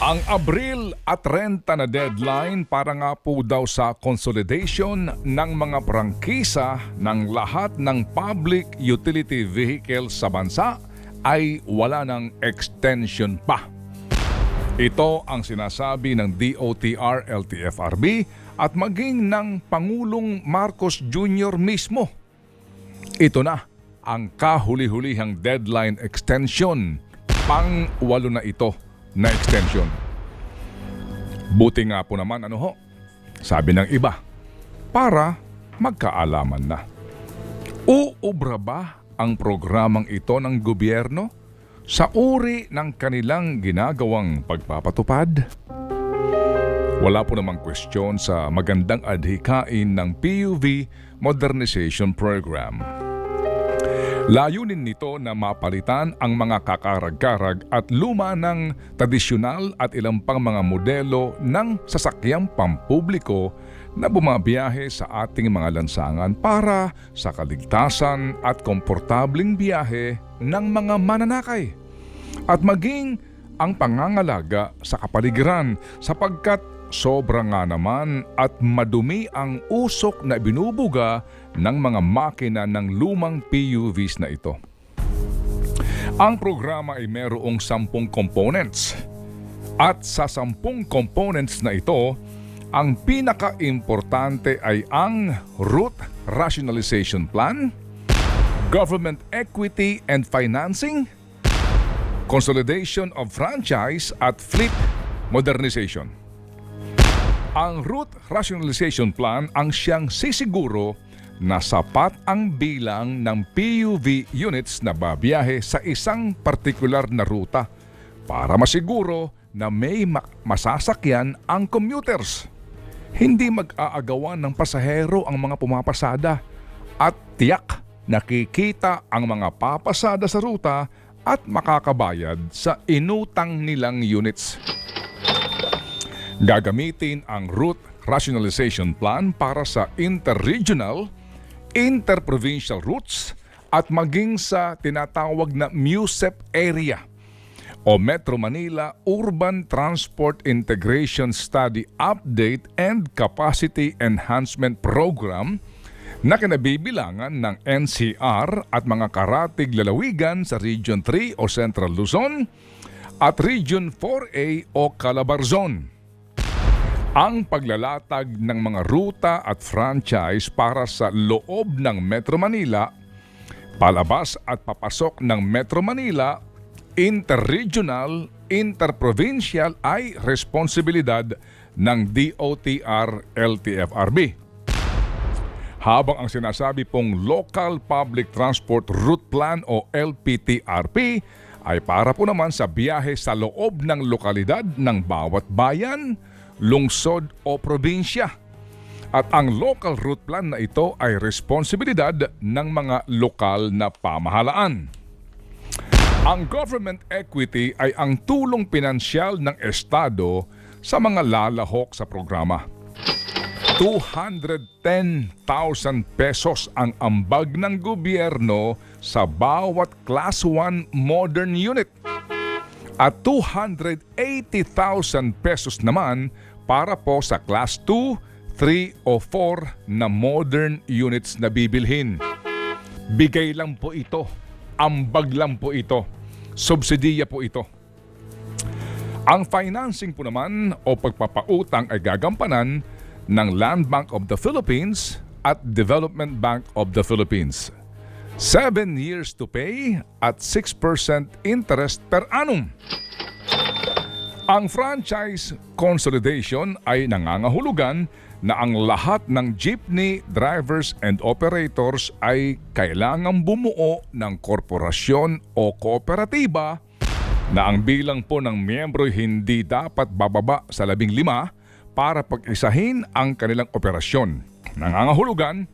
Ang Abril at renta na deadline para nga po daw sa consolidation ng mga prangkisa ng lahat ng public utility vehicles sa bansa ay wala ng extension pa. Ito ang sinasabi ng DOTR LTFRB at maging ng Pangulong Marcos Jr. mismo. Ito na ang kahuli-hulihang deadline extension. Pang-walo na ito na extension. Buti nga po naman ano ho, sabi ng iba, para magkaalaman na. Uubra ba ang programang ito ng gobyerno sa uri ng kanilang ginagawang pagpapatupad? Wala po namang kwestiyon sa magandang adhikain ng PUV Modernization Program. Layunin nito na mapalitan ang mga kakarag-karag at luma ng tradisyonal at ilang pang mga modelo ng sasakyang pampubliko na bumabiyahe sa ating mga lansangan para sa kaligtasan at komportabling biyahe ng mga mananakay. At maging ang pangangalaga sa kapaligiran sapagkat sobra nga naman at madumi ang usok na binubuga ng mga makina ng lumang PUVs na ito. Ang programa ay merong sampung components at sa sampung components na ito, ang pinaka-importante ay ang Route Rationalization Plan, Government Equity and Financing, Consolidation of Franchise at Fleet Modernization. Ang Route Rationalization Plan ang siyang sisiguro na sapat ang bilang ng PUV units na babiyahe sa isang partikular na ruta para masiguro na may ma- masasakyan ang commuters. Hindi mag-aagawan ng pasahero ang mga pumapasada at tiyak nakikita ang mga papasada sa ruta at makakabayad sa inutang nilang units. Gagamitin ang Route Rationalization Plan para sa interregional, interprovincial routes at maging sa tinatawag na MUSEP area o Metro Manila Urban Transport Integration Study Update and Capacity Enhancement Program na kinabibilangan ng NCR at mga karatig lalawigan sa Region 3 o Central Luzon at Region 4A o Calabarzon ang paglalatag ng mga ruta at franchise para sa loob ng Metro Manila, palabas at papasok ng Metro Manila, interregional, interprovincial ay responsibilidad ng DOTR LTFRB. Habang ang sinasabi pong Local Public Transport Route Plan o LPTRP ay para po naman sa biyahe sa loob ng lokalidad ng bawat bayan, lungsod o probinsya. At ang local route plan na ito ay responsibilidad ng mga lokal na pamahalaan. Ang government equity ay ang tulong pinansyal ng Estado sa mga lalahok sa programa. 210,000 pesos ang ambag ng gobyerno sa bawat Class 1 modern unit at 280,000 pesos naman para po sa Class 2, 3 o 4 na modern units na bibilhin. Bigay lang po ito. Ambag lang po ito. Subsidiya po ito. Ang financing po naman o pagpapautang ay gagampanan ng Land Bank of the Philippines at Development Bank of the Philippines. 7 years to pay at 6% interest per annum. Ang franchise consolidation ay nangangahulugan na ang lahat ng jeepney drivers and operators ay kailangang bumuo ng korporasyon o kooperatiba na ang bilang po ng miyembro hindi dapat bababa sa labing lima para pag-isahin ang kanilang operasyon. Nangangahulugan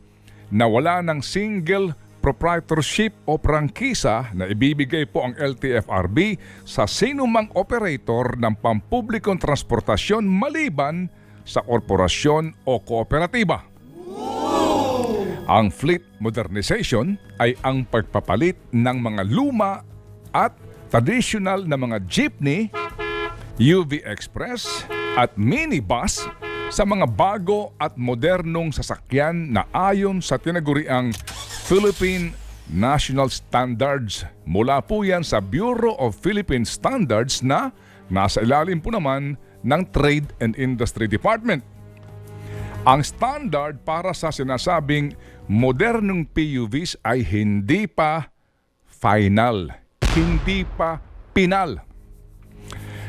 na wala ng single proprietorship o prangkisa na ibibigay po ang LTFRB sa sinumang operator ng pampublikong transportasyon maliban sa korporasyon o kooperatiba. Ang fleet modernization ay ang pagpapalit ng mga luma at traditional na mga jeepney UV Express at minibus sa mga bago at modernong sasakyan na ayon sa tinaguriang Philippine National Standards. Mula po yan sa Bureau of Philippine Standards na nasa ilalim po naman ng Trade and Industry Department. Ang standard para sa sinasabing modernong PUVs ay hindi pa final, hindi pa pinal.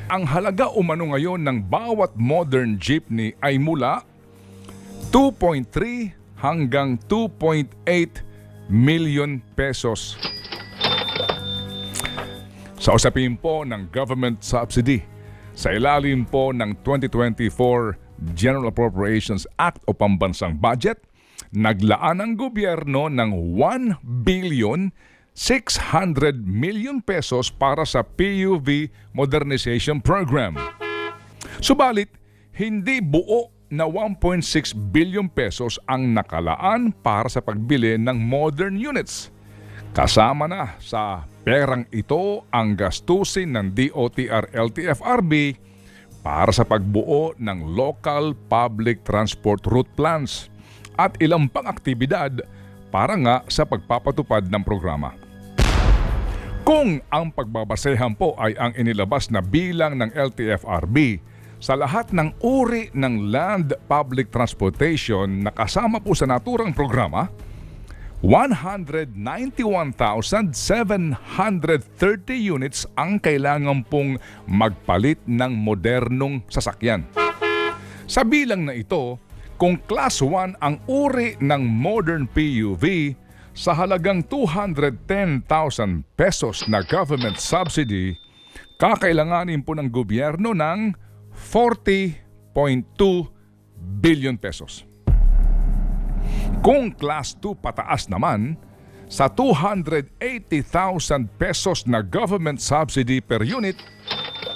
Ang halaga umano ngayon ng bawat modern jeepney ay mula 2.3 hanggang 2.8 million pesos. Sa usapin po ng government subsidy, sa ilalim po ng 2024 General Appropriations Act o Pambansang Budget, naglaan ang gobyerno ng 1 billion 600 million pesos para sa PUV Modernization Program. Subalit, hindi buo na 1.6 billion pesos ang nakalaan para sa pagbili ng modern units. Kasama na sa perang ito ang gastusin ng DOTR LTFRB para sa pagbuo ng local public transport route plans at ilang pang aktibidad para nga sa pagpapatupad ng programa. Kung ang pagbabasehan po ay ang inilabas na bilang ng LTFRB sa lahat ng uri ng land public transportation na kasama po sa naturang programa, 191,730 units ang kailangan pong magpalit ng modernong sasakyan. Sa bilang na ito, kung Class 1 ang uri ng modern PUV, sa halagang 210,000 pesos na government subsidy, kakailanganin po ng gobyerno ng 40.2 billion pesos. Kung Class 2 pataas naman, sa 280,000 pesos na government subsidy per unit,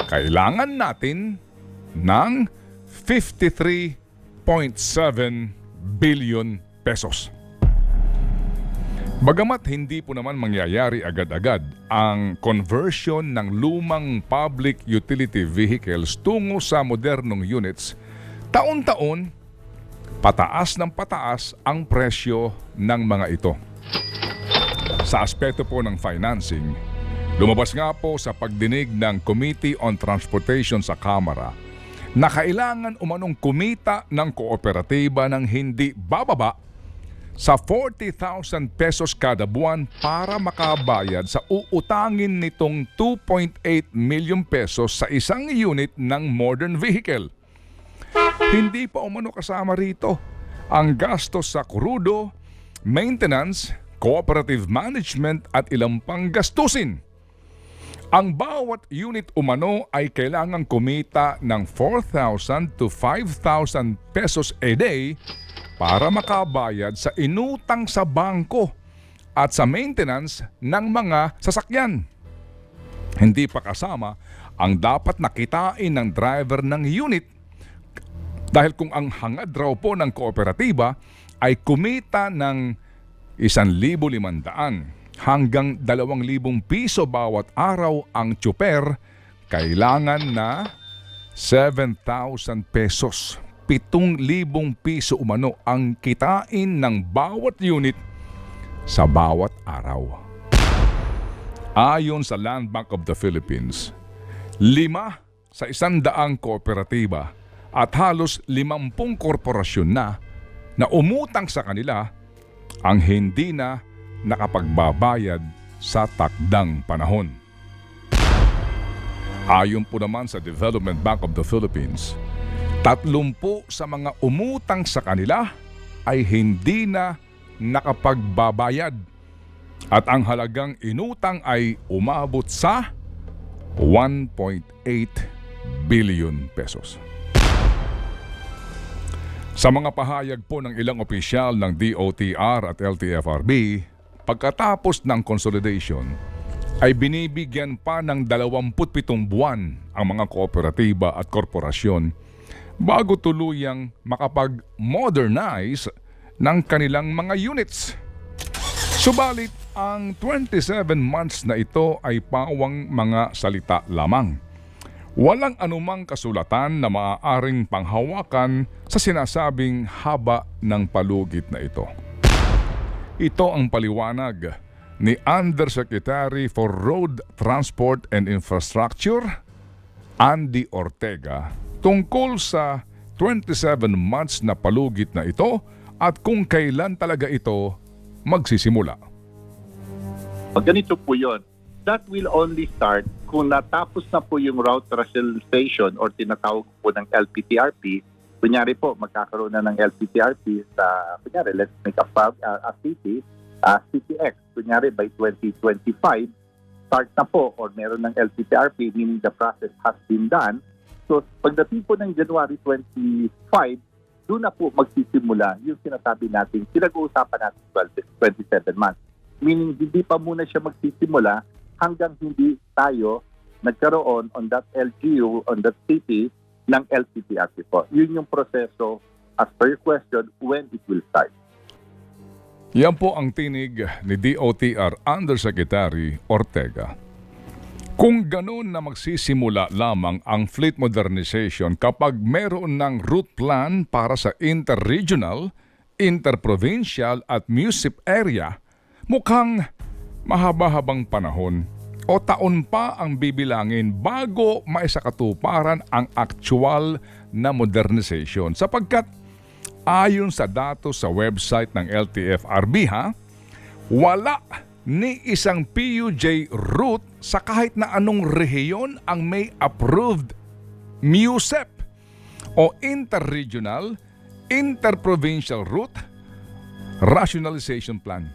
kailangan natin ng 53.7 billion pesos. Bagamat hindi po naman mangyayari agad-agad ang conversion ng lumang public utility vehicles tungo sa modernong units, taon-taon pataas ng pataas ang presyo ng mga ito. Sa aspeto po ng financing, lumabas nga po sa pagdinig ng Committee on Transportation sa Kamara na kailangan umanong kumita ng kooperatiba ng hindi bababa sa 40,000 pesos kada buwan para makabayad sa uutangin nitong 2.8 million pesos sa isang unit ng modern vehicle. Hindi pa umano kasama rito ang gastos sa kurudo, maintenance, cooperative management at ilang pang gastusin. Ang bawat unit umano ay kailangang kumita ng 4,000 to 5,000 pesos a day para makabayad sa inutang sa bangko at sa maintenance ng mga sasakyan. Hindi pa kasama ang dapat nakitain ng driver ng unit dahil kung ang hangad raw po ng kooperatiba ay kumita ng 1,500 hanggang 2,000 piso bawat araw ang tsuper, kailangan na 7,000 pesos 7,000 piso umano ang kitain ng bawat unit sa bawat araw. Ayon sa Land Bank of the Philippines, lima sa isang daang kooperatiba at halos limampung korporasyon na na umutang sa kanila ang hindi na nakapagbabayad sa takdang panahon. Ayon po naman sa Development Bank of the Philippines, Tatlumpu sa mga umutang sa kanila ay hindi na nakapagbabayad at ang halagang inutang ay umabot sa 1.8 billion pesos. Sa mga pahayag po ng ilang opisyal ng DOTR at LTFRB, pagkatapos ng consolidation, ay binibigyan pa ng 27 buwan ang mga kooperatiba at korporasyon bago tuluyang makapag-modernize ng kanilang mga units. Subalit, ang 27 months na ito ay pawang mga salita lamang. Walang anumang kasulatan na maaaring panghawakan sa sinasabing haba ng palugit na ito. Ito ang paliwanag ni Undersecretary for Road Transport and Infrastructure, Andy Ortega, tungkol sa 27 months na palugit na ito at kung kailan talaga ito magsisimula. Pag ganito po yun, that will only start kung natapos na po yung route rationalization or tinatawag po ng LPTRP. Kunyari po, magkakaroon na ng LPTRP sa, kunyari, let's make a, uh, a city, uh, CTX. Kunyari, by 2025, start na po or meron ng LPTRP, meaning the process has been done. So, pagdating po ng January 25, doon na po magsisimula yung sinasabi natin, pinag-uusapan natin 12, 27 months meaning hindi pa muna siya magsisimula hanggang hindi tayo nagkaroon on that LGU, on that city, ng LPTRP po. Yun yung proseso, as per your question, when it will start. Yan po ang tinig ni DOTR Undersecretary Ortega. Kung ganun na magsisimula lamang ang fleet modernization kapag meron ng route plan para sa interregional, interprovincial at municip area, mukhang mahaba-habang panahon o taon pa ang bibilangin bago maisakatuparan ang actual na modernization. Sapagkat ayon sa datos sa website ng LTFRB ha, wala ni isang PUJ route sa kahit na anong rehiyon ang may approved MUSEP o Interregional Interprovincial Route Rationalization Plan.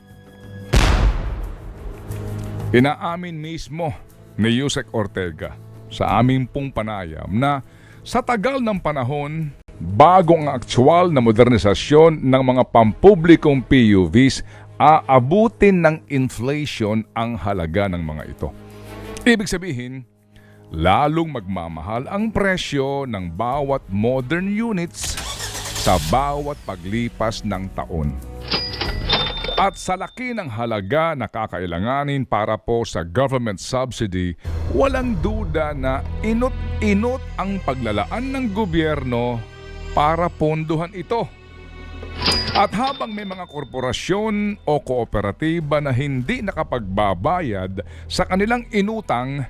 Inaamin mismo ni Yusek Ortega sa aming pong panayam na sa tagal ng panahon bago ang aktual na modernisasyon ng mga pampublikong PUVs, aabutin ng inflation ang halaga ng mga ito. Ibig sabihin, lalong magmamahal ang presyo ng bawat modern units sa bawat paglipas ng taon. At sa laki ng halaga na kakailanganin para po sa government subsidy, walang duda na inot-inot ang paglalaan ng gobyerno para ponduhan ito. At habang may mga korporasyon o kooperatiba na hindi nakapagbabayad sa kanilang inutang,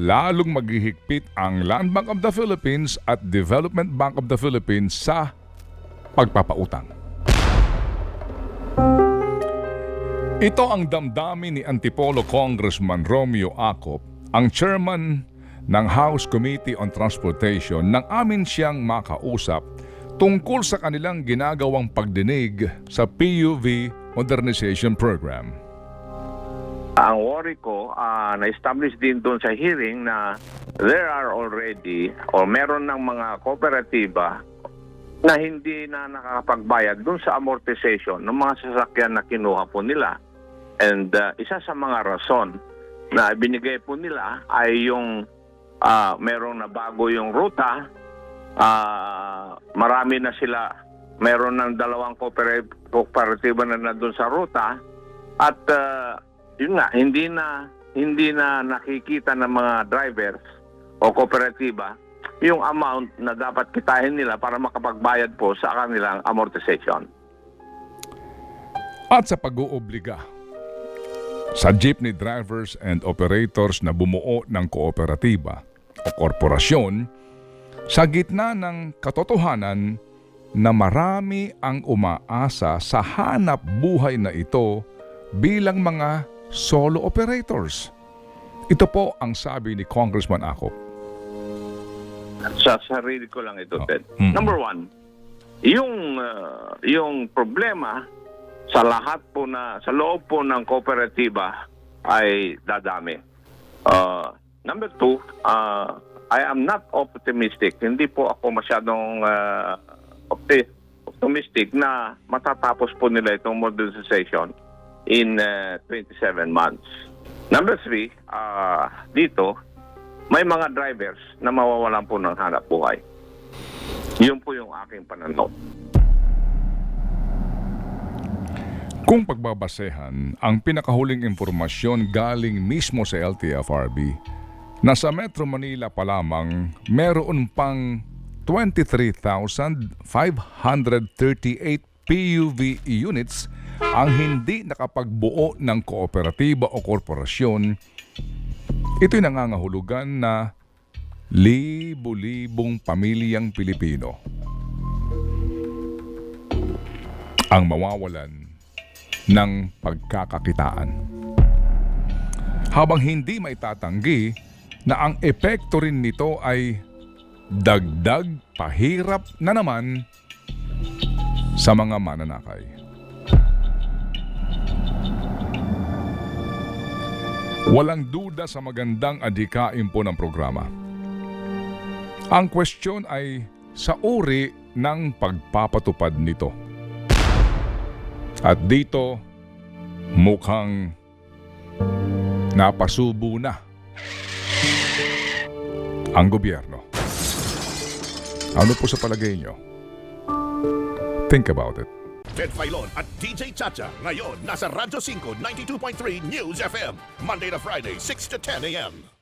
lalong maghihigpit ang Land Bank of the Philippines at Development Bank of the Philippines sa pagpapautang. Ito ang damdamin ni Antipolo Congressman Romeo Acop, ang chairman ng House Committee on Transportation nang amin siyang makausap tungkol sa kanilang ginagawang pagdinig sa PUV Modernization Program. Ang worry ko, ah, na-establish din doon sa hearing na there are already or meron ng mga kooperatiba na hindi na nakakapagbayad doon sa amortization ng mga sasakyan na kinuha po nila. And ah, isa sa mga rason na binigay po nila ay yung ah, merong na bago yung ruta, ah, marami na sila, meron ng dalawang kooper- kooperatiba na nandun sa ruta at ah, yun nga, hindi na hindi na nakikita ng mga drivers o kooperatiba yung amount na dapat kitahin nila para makapagbayad po sa kanilang amortization. At sa pag-uubliga sa jeepney drivers and operators na bumuo ng kooperatiba o korporasyon sa gitna ng katotohanan na marami ang umaasa sa hanap buhay na ito bilang mga solo operators. Ito po ang sabi ni Congressman Acop. Sa sarili ko lang ito, Oh. Ted. Mm. Number one, yung, ah, yung problema sa lahat po na, sa loob po ng kooperatiba ay dadami. Ah, number two, ah, I am not optimistic. Hindi po ako masyadong opti- optimistic na matatapos po nila itong modernization in ah, 27 months. Number three, ah, dito, may mga drivers na mawawalan po ng hanap buhay. Yun po yung aking pananaw. Kung pagbabasehan ang pinakahuling impormasyon galing mismo sa LTFRB, Nasa Metro Manila pa lamang, meron pang 23,538 PUV units ang hindi nakapagbuo ng kooperatiba o korporasyon. Ito'y nangangahulugan na libo-libong pamilyang Pilipino ang mawawalan ng pagkakakitaan. Habang hindi maitatanggi na ang epekto rin nito ay dagdag pahirap na naman sa mga mananakay. Walang duda sa magandang adhikain po ng programa. Ang question ay sa uri ng pagpapatupad nito. At dito, mukhang napasubo na ang gobyerno. Ano po sa palagay nyo? Think about it. Ted Filon at DJ Chacha. Ngayon, nasa Radyo 5, 92.3 News FM. Monday to Friday, 6 to 10 a.m.